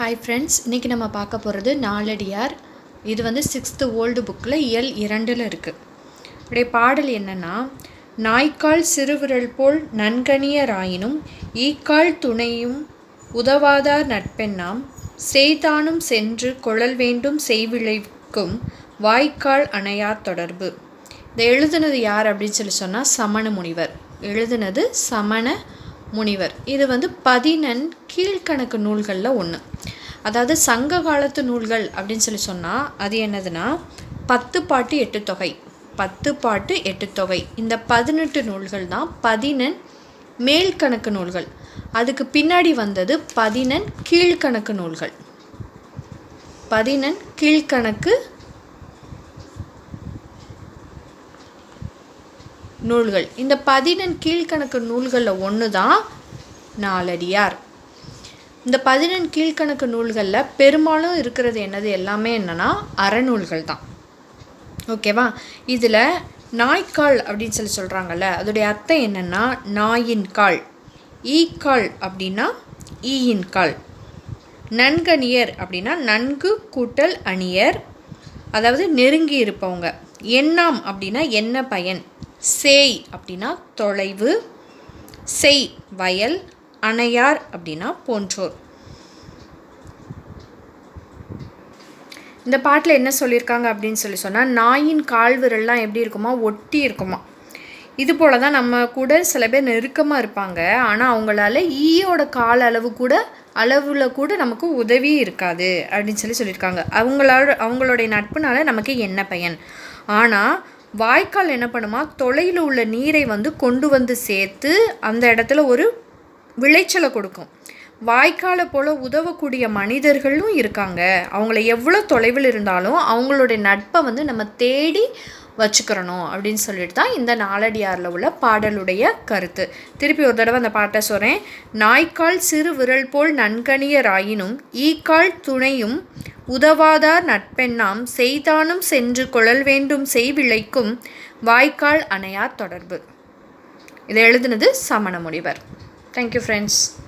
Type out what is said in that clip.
Hi friends இன்றைக்கி நம்ம பார்க்க போகிறது நாலடியார் இது வந்து சிக்ஸ்த்து ஓல்டு புக்கில் இயல் இரண்டில் இருக்குது அப்படியே பாடல் என்னென்னா நாய்க்கால் சிறுவிரல் போல் நன்கணியராயினும் ஈக்கால் துணையும் உதவாதார் நட்பெண்ணாம் செய்தானும் சென்று கொழல் வேண்டும் செய்விளைக்கும் வாய்க்கால் அணையார் தொடர்பு. இதை எழுதுனது யார் அப்படின்னு சொல்லி சொன்னால் சமண முனிவர். எழுதுனது சமண முனிவர். இது வந்து பதினெண் கீழ்கணக்கு நூல்களில் ஒன்று அதாவது சங்க காலத்து நூல்கள் அப்படின்னு சொல்லி சொன்னால் அது என்னதுன்னா பத்து பாட்டு எட்டு தொகை. பத்து பாட்டு எட்டு தொகை. இந்த பதினெட்டு நூல்கள் தான் பதினெண் மேல்கணக்கு நூல்கள். அதுக்கு பின்னாடி வந்தது பதினெண் கீழ்கணக்கு நூல்கள். பதினெண் கீழ்கணக்கு நூல்கள். இந்த பதினெண் கீழ்கணக்கு நூல்களில் ஒன்று தான் நாலடியார். இந்த பதினெண் கீழ்கணக்கு நூல்களில் பெரும்பாலும் இருக்கிறது என்னது எல்லாமே என்னென்னா அறநூல்கள் தான். ஓகேவா? இதில் நாய்க்கால் அப்படின்னு சொல்லி சொல்கிறாங்கல்ல அதோடைய அர்த்தம் என்னென்னா நாயின் கால். ஈக்கால் அப்படின்னா ஈயின் கால். நன்கணியர் அப்படின்னா நன்கு கூட்டல் அணியர். அதாவது நெருங்கி இருப்பவங்க. எண்ணாம் அப்படின்னா என்ன பயன்? சேய் அப்படின்னா தொலைவு. செய் வயல். அணையார் அப்படின்னா போன்றோர். இந்த பாட்டில் என்ன சொல்லியிருக்காங்க அப்படின்னு சொல்லி சொன்னால் நாயின் கால் விரல்லாம் எப்படி இருக்குமா ஒட்டி இருக்குமா. இது போல தான் நம்ம கூட சில பேர் நெருக்கமாக இருப்பாங்க. ஆனால் அவங்களால ஈயோட கால அளவு கூட அளவில் கூட நமக்கு உதவி இருக்காது அப்படின்னு சொல்லி சொல்லியிருக்காங்க. அவங்களோட அவங்களுடைய நட்புனால நமக்கு என்ன பயன்? ஆனால் வாய்க்கால் என்ன பண்ணுமா? தொலையில் உள்ள நீரை வந்து கொண்டு வந்து சேர்த்து அந்த இடத்துல ஒரு விளைச்சலை கொடுக்கும். வாய்க்காலை போல் உதவக்கூடிய மனிதர்களும் இருக்காங்க. அவங்கள எவ்வளோ தொலைவில் இருந்தாலும் அவங்களுடைய நட்பை வந்து நம்ம தேடி வச்சுக்கிறணும் அப்படின்னு சொல்லிட்டு தான் இந்த நாலடியாரில் உள்ள பாடலுடைய கருத்து. திருப்பி ஒரு தடவை அந்த பாட்டை சொல்கிறேன் நாய்க்கால் சிறு விரல் போல் நன்கணியராயினும் ஈக்கால் துணையும் உதவாதார் நட்பெண்ணாம் செய்தானும் சென்று கொழல் வேண்டும் செய்விளைக்கும் வாய்க்கால் அணையார் தொடர்பு. இதை எழுதுனது சமண Thank you, friends.